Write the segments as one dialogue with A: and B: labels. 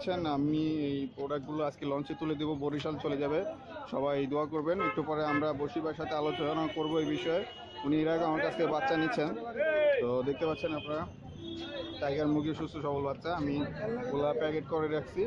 A: পাচ্ছেন আমি এই প্রোডাক্টগুলো আজকে লঞ্চে তুলে দেবো, বরিশাল চলে যাবে। সবাই দোয়া করবেন, একটু পরে আমরা বসিবার সাথে আলোচনা করব এই বিষয়ে। উনি এর আগে আমার কাছ থেকে বাচ্চা নিচ্ছেন। তো দেখতে পাচ্ছেন আপনারা টাইগার মুরগি, সুস্থ, সবল বাচ্চা। আমি গোলা প্যাকেট করে রাখছি।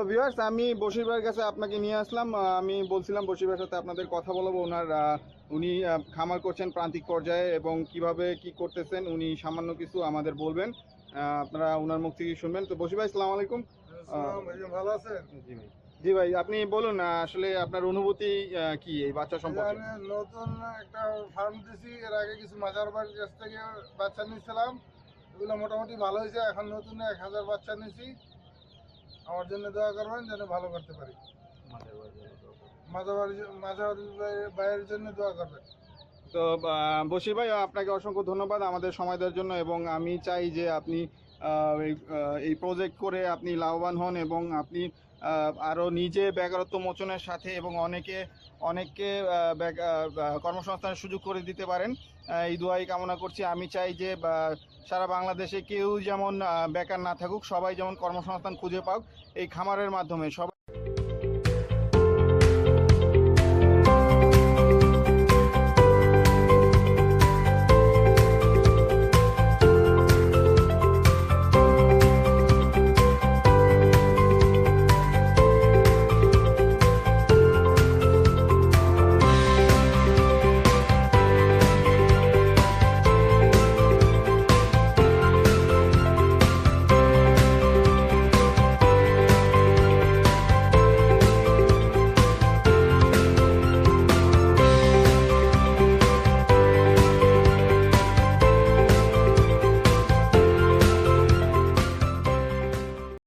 A: তো ভিউয়ার্স আমি বশির ভাইয়ের কাছে আপনাকে নিয়ে আসলাম। আমি বলছিলাম বশির ভাইয়ের সাথে আপনাদের কথা বলব। ওনার উনি খামার করছেন প্রান্তিক পর্যায়ে এবং কীভাবে কি করতেছেন উনি সামান্য কিছু আমাদের বলবেন। আপনারা ওনার মুখ থেকে শুনবেন। তো বশির ভাই আসসালামু আলাইকুম।
B: ভালো আছেন?
A: জি ভাই। জি ভাই আপনি বলুন আসলে আপনার অনুভূতি কি এই বাচ্চা সম্পর্কে?
B: নতুন একটা ফার্ম দিছি। এর আগে কিছু মাজার বাড়ির কাছ থেকে বাচ্চা নিয়েছিলাম এগুলো মোটামুটি ভালো হয়েছে। এখন নতুন এক হাজার বাচ্চা নিয়েছি আমার জন্য দোয়া করবেন যেন ভালো করতে পারি। বাইরের জন্য দোয়া করবেন।
A: তো বসি ভাই, আপনাকে অসংখ্য ধন্যবাদ আমাদের সময় দেওয়ার জন্য, এবং আমি চাই যে আপনি এই প্রজেক্ট করে আপনি লাভবান হন, এবং আপনি আহ, আরও নিজে বেকারত্ব মোচনের সাথে এবং অনেকে অনেককে কর্মসংস্থানের সুযোগ করে দিতে পারেন। এই দুয়াই কামনা করছি। আমি চাই যে সারা বাংলাদেশে কেউ যেমন বেকার না থাকুক সবাই যেমন কর্মসংস্থান খুঁজে পাক এই খামারের মাধ্যমে সবাই